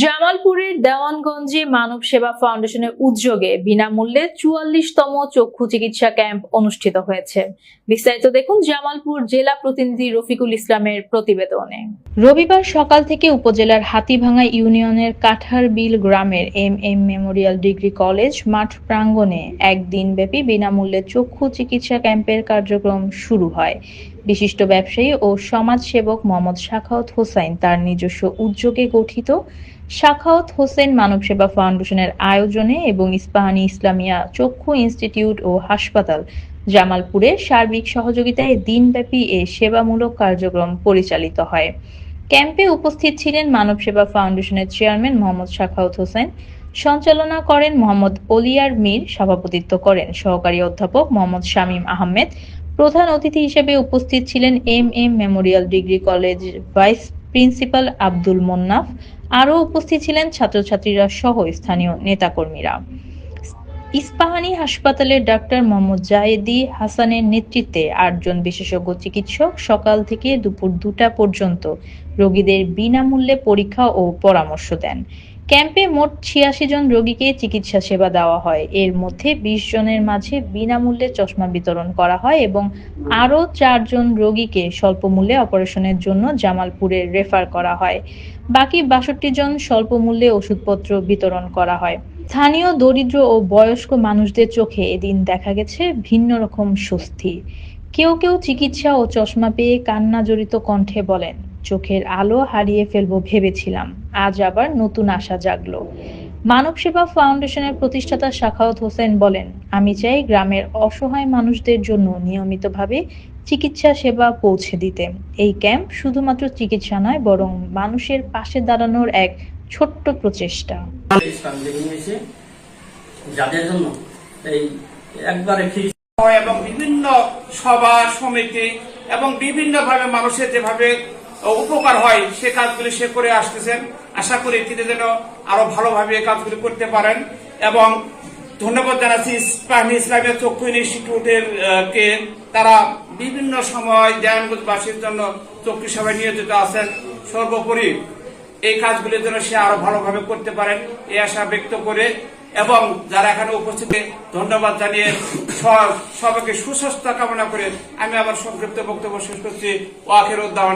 জামালপুরের দেওয়ানগঞ্জে মানব সেবা ফাউন্ডেশনের উদ্যোগে বিনামূল্যে চুয়াল্লিশতম চক্ষু চিকিৎসা ক্যাম্প অনুষ্ঠিত হয়েছে। বিস্তারিত দেখুন জামালপুর জেলা প্রতিনিধি রফিকুল ইসলামের প্রতিবেদনে। রবিবার সকাল থেকে উপজেলার হাতিভাঙ্গা ইউনিয়নের কাঠারবিল গ্রামের M M memorial degree college মাঠ প্রাঙ্গণে একদিনব্যাপী বিনামূল্যে চক্ষু চিকিৎসা ক্যাম্পের কার্যক্রম শুরু হয়। বিশিষ্ট ব্যবসায়ী ও সমাজসেবক মোহাম্মদ শাখাওয়াত হোসাইন তার নিজস্ব উদ্যোগে গঠিত শাখাওয়াত হোসেন মানব সেবা ফাউন্ডেশনের আয়োজনে এবং ইস্পাহানি ইসলামিয়া চক্ষু ইনস্টিটিউট ও হাসপাতাল জামালপুরের সার্বিক সহযোগিতায় দিনব্যাপী এ সেবামূলক কার্যক্রম পরিচালিত হয়। ক্যাম্পে উপস্থিত ছিলেন মানব সেবা ফাউন্ডেশনের চেয়ারম্যান মোহাম্মদ শাখাওয়াত হোসেন, সঞ্চালনা করেন মোহাম্মদ অলিয়ার মীর, সভাপতিত্ব করেন সহকারী অধ্যাপক মোহাম্মদ শামীম আহমেদ প্রধান অতিথি হিসেবে উপস্থিত ছিলেন M M memorial degree college vice principal Abdul Monnaf. আরও উপস্থিত ছিলেন ছাত্রছাত্রীরা সহ স্থানীয় নেতাকর্মীরা। ইস্পাহানি হাসপাতালের ডাক্তার মোহাম্মদ জায়েদি হাসানের নেতৃত্বে আটজন বিশেষজ্ঞ চিকিৎসক সকাল থেকে দুপুর দুটা পর্যন্ত রোগীদের বিনামূল্যে পরীক্ষা ও পরামর্শ দেন। ক্যাম্পে মোট ছিয়াশি জন রোগীকে চিকিৎসা সেবা দেওয়া হয়। এর মধ্যে বিশ জনের মাঝে বিনামূল্যে চশমা বিতরণ করা হয় এবং আরও চারজন রোগীকে স্বল্প মূল্যে অপারেশনের জন্য জামালপুরে রেফার করা হয়। বাকি বাষট্টি জন স্বল্প মূল্যে ওষুধপত্র বিতরণ করা হয়। স্থানীয় দরিদ্র ও বয়স্ক মানুষদের চোখে এদিন দেখা গেছে ভিন্ন রকম স্বস্তি। কেউ কেউ চিকিৎসা ও চশমা পেয়ে কান্না জড়িত কণ্ঠে বলেন চোখের আলো হারিয়ে ফেলব ভেবেছিলাম। আজ আবার নতুন আশা জাগলো। মানব সেবা ফাউন্ডেশনের প্রতিষ্ঠাতা শাখাওয়াত হোসেন বলেন, আমি চাই গ্রামের অসহায় মানুষদের জন্য নিয়মিতভাবে চিকিৎসা সেবা পৌঁছে দিতে। এই ক্যাম্প শুধুমাত্র চিকিৎসা নয়, বরং মানুষের পাশে দাঁড়ানোর এক ছোট্ট প্রচেষ্টা। যাদের জন্য এই একবারে এবং বিভিন্ন সভা, সমিতি এবং বিভিন্ন ভাবে মানুষের যেভাবে উপকার হয়, সে কাজগুলি সে করে আসতেছেন। আশা করি তিনি যেন আরও ভালোভাবে এই কাজগুলি করতে পারেন এবং ধন্যবাদ জানাচ্ছি ইসলামী ইসলামের চক্ষু ইনস্টিটিউটের কে তারা বিভিন্ন সময় দেয়ানগঞ্জবাসীর জন্য চক্ষু সেবায় নিয়োজিত আছেন। সর্বোপরি এই কাজগুলির জন্য সে আরও ভালোভাবে করতে পারেন এই আশা ব্যক্ত করে এবং যারা এখানে উপস্থিত, ধন্যবাদ জানিয়ে সবাইকে সুস্বাস্থ্য কামনা করে আমি আমার সংক্ষিপ্ত বক্তব্য শেষ করছি। ওয়াকের উদ্যান